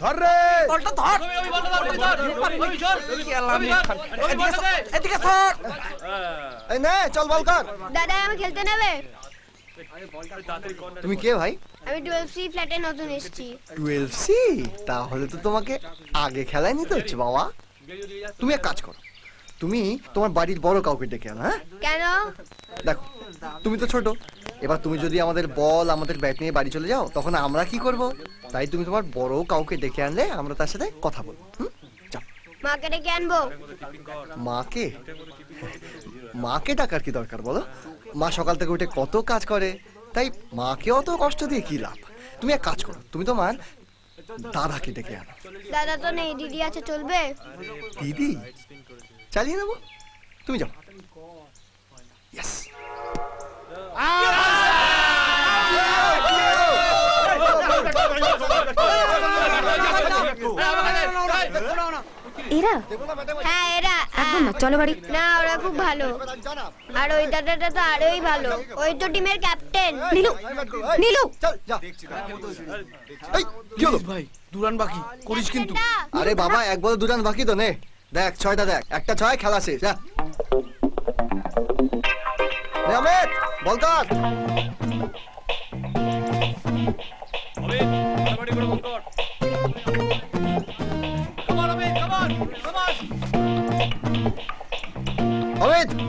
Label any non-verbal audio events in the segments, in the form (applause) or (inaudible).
ধর রে। বলটা ধর। এদিকে ধর। এই নে চল বল কর। দাদা আমি খেলতে নেবে? তুমি কে ভাই? আমি টুয়েলভ সি ফ্ল্যাটে নতুন এসেছি। Twelve C? তাহলে তো তোমাকে আগে খেলায় নিতে হচ্ছে বাবা। তুমি এক কাজ করো। তুমি তোমার বাড়ির বড় কাউকে ডেকে আনো হ্যাঁ? কেন? দেখো তুমি তো ছোট। এবার তুমি যদি আমাদের বল আমাদের ব্যাট নিয়ে বাড়ি চলে যাও তখন আমরা কি করব? তাই তুমি তোমার বড় কাউকে ডেকে আনলে আমরা তার সাথে কথা বলব। মাকে ডেকে আনব। মাকে? মাকে ডাকার কি দরকার বলো? মা সকাল থেকে উঠে কত কাজ করে তাই মাকে অত কষ্ট দিয়ে কি লাভ? তুমি এক কাজ করো তুমি তোমার দাদাকে ডেকে আনো। দাদা তো নেই দিদি আছে চলবে? দিদি? চালিয়ে নেব? তুমি যাও। Yes. এরা? হ্যাঁ এরা একদম না চলো বাড়ি। না ওরা খুব ভালো। আর ওই দাদাটা তো আরোই ভালো। ওই তো টিমের ক্যাপ্টেন। নীলু নীলু। এই, কি হলো? ভাই দুরান বাকি করিস কিন্তু। আরে বাবা এক বলে দুটান বাকি তো নে। দেখ ছয়টা দেখ। একটা ছয় খেলা শেষ যা। বল কর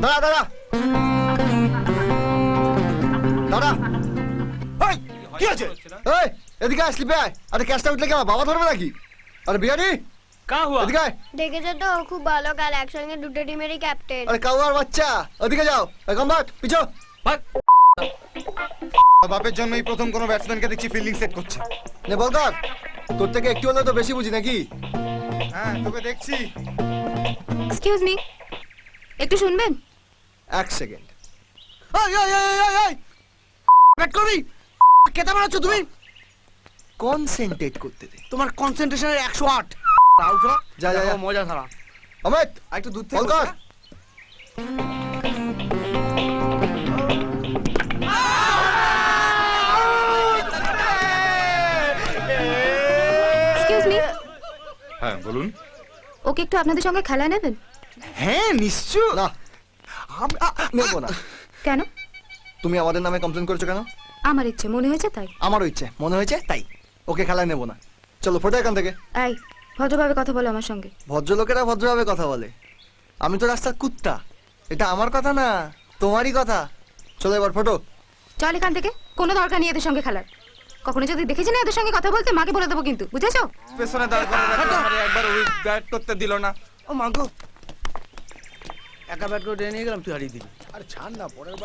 দাঁড়া দাঁড়া। দাঁড়া। এই, কি আছে এই এদিকে আসলি বে আরে ক্যাশটা উঠলে কি আমার বাবা ধরবে নাকি? আরে বিহারি। এদিকে দেখেছ তো ও খুব ভালো কাল একসঙ্গে দুটো টিমেরই ক্যাপ্টেন আরে কাউয়ার বাচ্চা। ওদিকে যাও। কম্বাট পিছো। বাপের জন্যই প্রথম কোনো ব্যাটসম্যানকে দেখছি ফিল্ডিং সেট করছে। নে বল কর। তোর থেকে একটু হলেও তো বেশি বুঝি নাকি? হ্যাঁ তোকে দেখছি। এক্সকিউজ মি একটু শুনবেন? এক সেকেন্ড ব্যাট করবি? কেটে মারাচ্ছ তুমি? কনসেন্ট্রেট করতে দে। তোমার কনসেন্ট্রেশনের একশো আট। আউট যা, যা, যা। মজা ছাড়া। অমিত একটু দূর বল কর হ্যাঁ বলুন। ওকে একটু আপনাদের সঙ্গে খেলা নেবেন? হ্যাঁ নিশ্চয় না নেব না। কেন? তুমি আমাদের নামে কমপ্লেন করেছ কেন? আমার ইচ্ছে মনে হয়েছে তাই? আমারও ইচ্ছে মনে হয়েছে তাই। ওকে খেলায় নেব না। চলো ফোটো এখান থেকে। এই ভদ্রভাবে কথা বলো আমার সঙ্গে। ভদ্রলোকেরা ভদ্রভাবে কথা বলে। আমি তো রাস্তার কুত্তা। এটা আমার কথা না তোমারই কথা। চলো এবার ফটো। চল এখান থেকে কোনো দরকার নেই এদের সঙ্গে খেলার। কখনো যদি দেখেছি না এদের সঙ্গে কথা বলতে মাকে বলে দেবো কিন্তু বুঝেছ? পেছনে দাঁড় করে রাখল, আমারে একবার ওই ব্যাট করতে দিল না। ও মাগো একা ব্যাট করে টেনে নিয়ে গেলাম তুই হারিয়ে দিলি।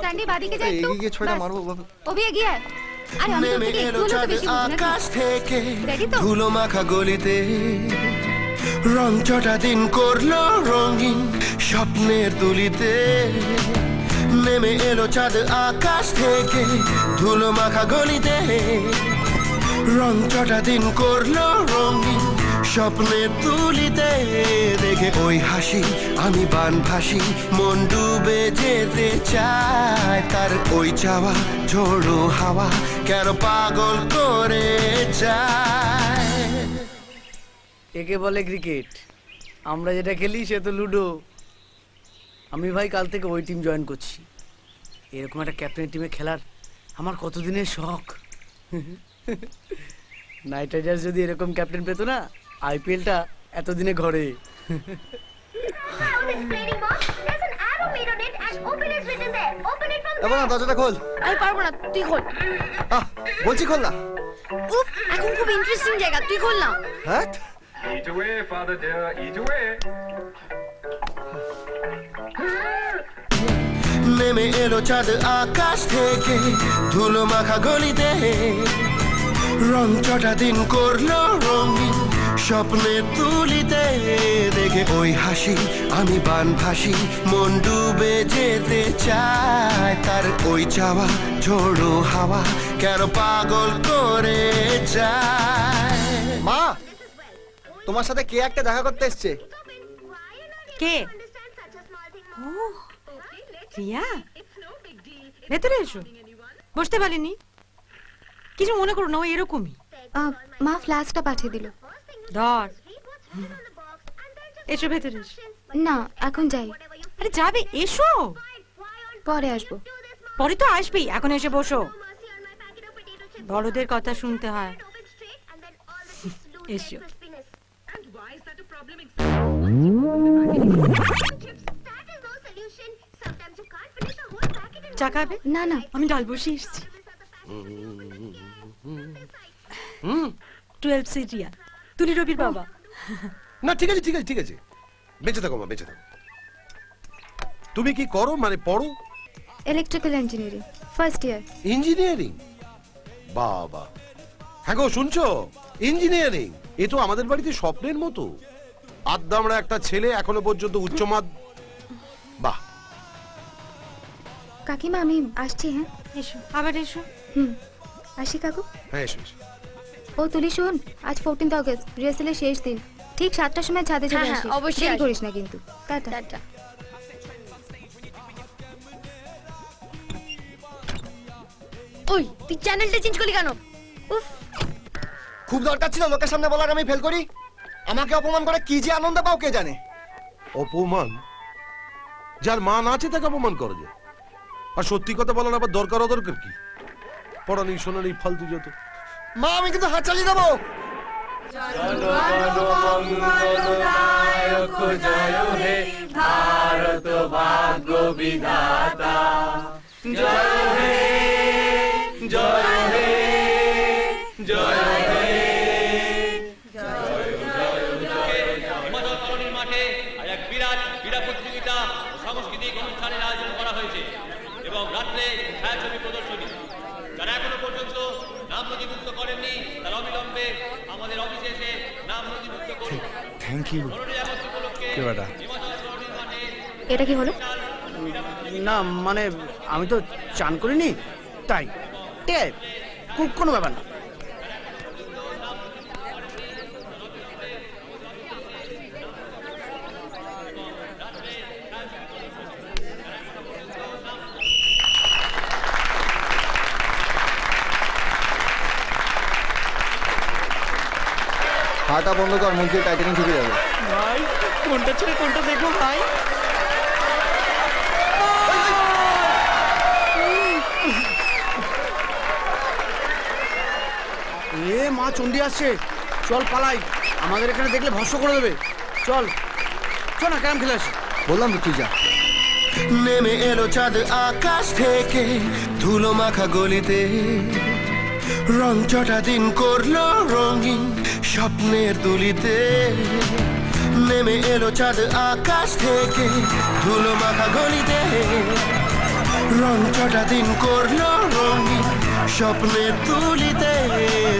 স্যান্ডি বাদিকে যাই এই, একটু। এগিয়ে গিয়ে ছয়টা মারবো বাবা। অভি এগিয়ে আয়। আরে আমি একটু বেশি আকাশ থেকে ধুলো মাখা গলিতে। রং চটা দিন করল রঙিন স্বপ্নের তুলিতে। নেমে এলো চাঁদ আকাশ থেকে ধুলো মাখা গলিতে। রং চটা দিন করল রঙিন স্বপ্নের তুলিতে দেখে ওই হাসি, আমি বান ভাসি। মন ডুবে যেতে চায় তার ওই চাওয়া, ঝোড়ো হাওয়া, কেন পাগল করে যায়? একে বলে ক্রিকেট? আমরা যেটা খেলি সে তো লুডো। আমি ভাই কাল থেকে ওই টিম জয়েন করছি। এরকম একটা ক্যাপ্টেন টিমে খেলার আমার কতদিনের শখ? (laughs) নাইট রাইডার্স যদি এরকম ক্যাপ্টেন পেতো না আইপিএলটা এতদিনে ঘরে। এবার দরজাটা খোল। আমি পারব না তুই খোল। আহ বলছি খোল না। উফ এখন খুব ইন্টারেস্টিং জায়গা তুই খোল না। হ্যাঁ? Eat away, father dear, eat away. নেমে এলো চাঁদ আকাশ থেকে ধুলো মাখা গলিতে। রং চটা দিন করল রঙিন। স্বপ্নের তুলিতে দেখে ওই হাসি আমি বান ভাসি। মন ডুবে যেতে চায় তার ওই চাওয়া ঝোড়ো হাওয়া কেন পাগল করে যায়? মা তোমার সাথে কে একটা দেখা করতে এসছে? কে? ও রিয়া? ভেতরে এসো। বসতে পারিনি। কিছু মনে করো না ও এরকমই। মা ফ্ল্যাশটা পাঠিয়ে দিল। ধর। এসো ভেতরে এসো। না এখন যাই। আরে যাবে এসো। পরে আসব। পরে তো আসবেই এখন এসে বসো। বড়দের কথা শুনতে হয়। (laughs) এসো। চা খাবে না না। আমি ডাল বসে এসেছি। টুয়েলভ সিরিয়া তুলি রবির বাবা। না ঠিক আছে ঠিক আছে ঠিক আছে। বেঁচে থাকো মা বেঁচে থাকো। তুমি কি করো? মানে পড়ো? Electrical engineering first year engineering বাবা। হ্যাঁ গো শুনছো? ইঞ্জিনিয়ারিং এ তো আমাদের বাড়িতে স্বপ্নের মতো। আদ্দামরা একটা ছেলে এখনও পর্যন্ত উচ্চ মাদ বাহ। কাকিমা আমি আসছি হ্যাঁ? এসো আবার এসো। হুম আসি কাকু। হ্যাঁ এসো এসো। ও তুলি শোন আজ ফোরটিন্থ অগস্ট রিহার্সালের শেষ দিন। ঠিক সাতটার সময় ছাদে চলে হ্যাঁ, হ্যাঁ, আসিস। অবশ্যই করিস না কিন্তু। টাটা। টাটা। ওই তুই চ্যানেলটা চেঞ্জ করলি কেন? উফ। খুব দরকার ছিল লোকের সামনে বলার আমি ফেল করি। আমাকে অপমান করে কি যে আনন্দ পাও কে জানে? অপমান? যার মান আছে তাকে অপমান করে যে। আর সত্যি কথা বলার আবার দরকার অদরকার কি? পড়া নেই শোনা নেই ফালতু যত। মা আমি কিন্তু হাত চালিয়ে দেবো হিমাচল কলোনির মাঠে এক বিরাট ক্রীড়া প্রতিযোগিতা সাংস্কৃতিক অনুষ্ঠানের আয়োজন করা হয়েছে। এবং রাত্রে ছায়াছবি প্রদর্শনী হিমাচল কলোনির মাঠে এটা কি হলো? না মানে আমি তো চান করিনি তাই। আছে কোনো ব্যাপার না। হাঁটা বন্ধ কর মুখ দিয়ে টাইটানিক ঢুকে যাবে। ভাই কোনটা ছেড়ে কোনটা দেখো ভাই? এ মা চন্ডী আসছে। চল পালাই। আমাদের এখানে দেখলে ভস্য করে দেবে। চল। চল না ক্যারাম খেলে আসি। বললাম তো তুই যা। নেমে এলো চাঁদ আকাশ থেকে ধুলো মাখা গলিতে। রং চটা দিন করল রঙিন। স্বপ্নের দুলিতে নেমে এলো চাঁদ আকাশ থেকে, ধুলো মাখা গলিতে। রং চটা দিন করল রঙিন স্বপ্নের তুলিতে।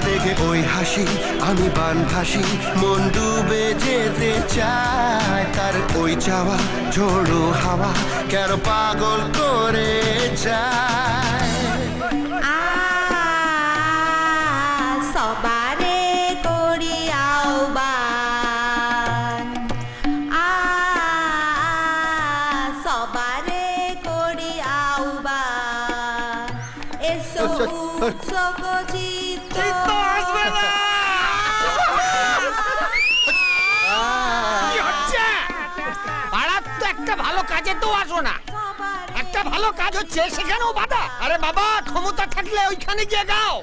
দেখে ওই হাসি, আমি বান ভাসি মন ডুবে যেতে চায়। তার ওই চাওয়া, ঝোড়ো হাওয়া কেন পাগল করে যায় তো আসো না। একটা ভালো কাজ হচ্ছে সেখানেও বাধা। আরে বাবা ক্ষমতা থাকলে ওইখানে গিয়ে গাও।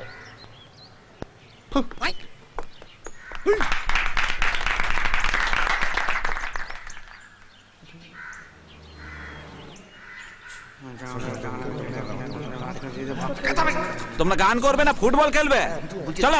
তোমরা গান করবে না ফুটবল খেলবে? চলো।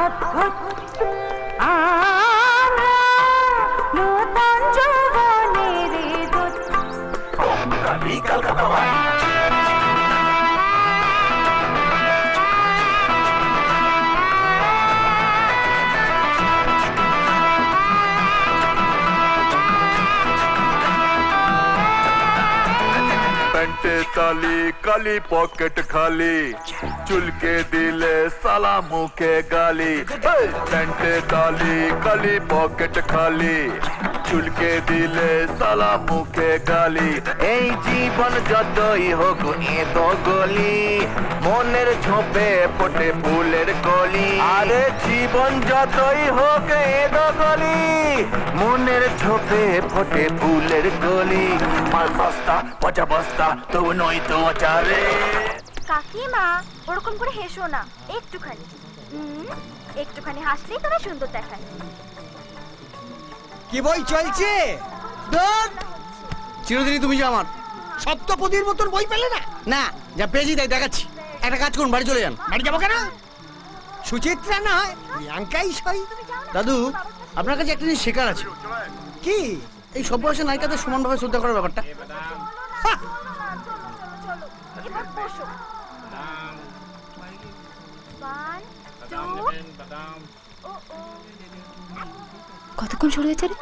অদ্ভুত আনা নূতন যৌবনেরই দূত কবি কলকাতা पैंटे ताली काली पॉकेट खाली চুলকে দিলে সালা মুখে গালি। প্যান্টে তালি কালি পকেট খালি। চুলকে দিলে সালা মুখে গালি। এই জীবন যতই হোক এ তো গলি। মনের ঝোপে ফোটে ফুলের কলি। আরে জীবন যতই হোক এ তো গলি। মনের ঝোপে ফোটে ফুলের কলি। মাল বস্তা, পচা বস্তা, তবু নই তো চারে কাকিমা ওরকম করে হেসো না একটুখানি। একটুখানি হাসলেই তোমার সুন্দর দেখায়। কি বই চলছে? চিরদিনই তুমি যে আমার। সপ্তপদীর মতন বই পেলে না? না যা পেয়েছি তাই দেখাচ্ছি। একটা কাজ করুন বাড়ি চলে যান। বাড়ি যাব কেন? সুচিত্রা না হয় প্রিয়াঙ্কাই সই। দাদু আপনার কাছে একটা জিনিস শেখার আছে। কি? এই সব বয়সে নায়িকাদের সমানভাবে শ্রদ্ধা করার ব্যাপারটা। কতক্ষণ শুরু হয়েছে রে।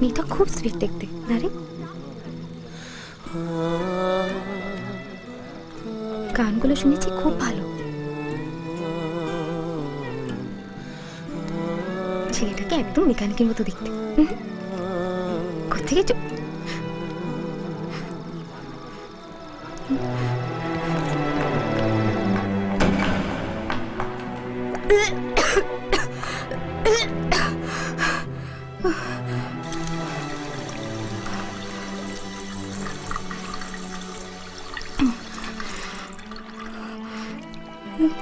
মেয়েটা খুব সুইট দেখতে না রে গানগুলো শুনেছি খুব ভালো ছেলেটাকে একদম মেকানিকের মতো দেখতে হুম। কোত্থেকে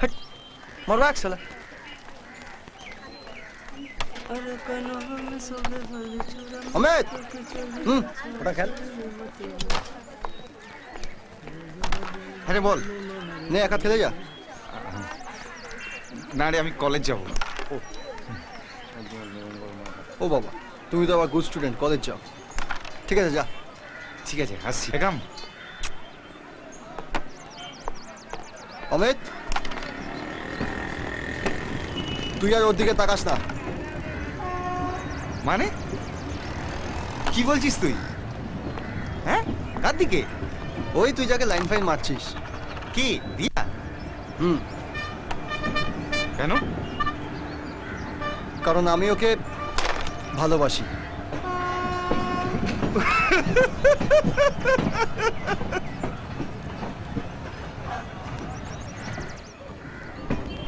চ- মরবা এক সালা অমিত হুম ওটা খেল হ্যাঁ রে বল নে রে আমি কলেজ যাব। ও বাবা তুমি তো আবার গুড স্টুডেন্ট কলেজ যাও। ঠিক আছে যা। ঠিক আছে আসছি। একাম অমিত তুই আর ওর দিকে তাকাস না। মানে? কি বলছিস তুই? হ্যাঁ? কার দিকে? ওই তুই যাকে লাইন ফাইন মারছিস। কি? দিয়া হুম। কেন? কারণ আমি ওকে ভালোবাসি।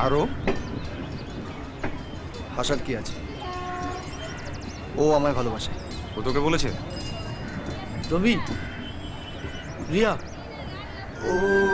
আরও? হাসার কি আছে? ও আমায় ভালোবাসে। ও তোকে বলেছে? রবি রিয়া। গুরু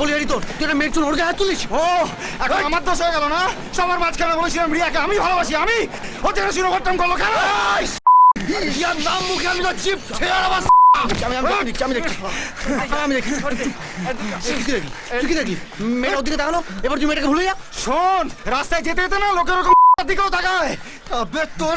বলিয়ারি তোর তুই একটা মেয়ের চুল ওর গায়ে হাত তুলিস? ও এখন আমার দোষ হয়ে গেল না? সবার মাঝখানে বলেছিলাম রিয়াকে আমি ভালোবাসি আমি? ও যেন শুরু করতাম করল কেন ইয়ার নাম মুখে ছেড়ে তাকালো। এবার মেয়েটাকে ভুলে যা। শোন রাস্তায় যেতে যেতে না লোকের দিকেও তাকায়। তোর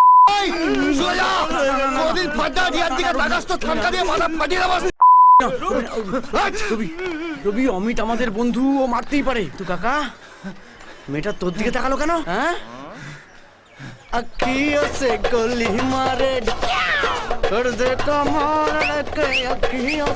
আচ্ছা, রবি অমিত আমাদের বন্ধু ও মারতেই পারে। তো কাকা মেয়েটা তোর দিকে তাকালো কেন? হ্যাঁ? কি আছে गोली मारे हृदय को मोड़ के अखियों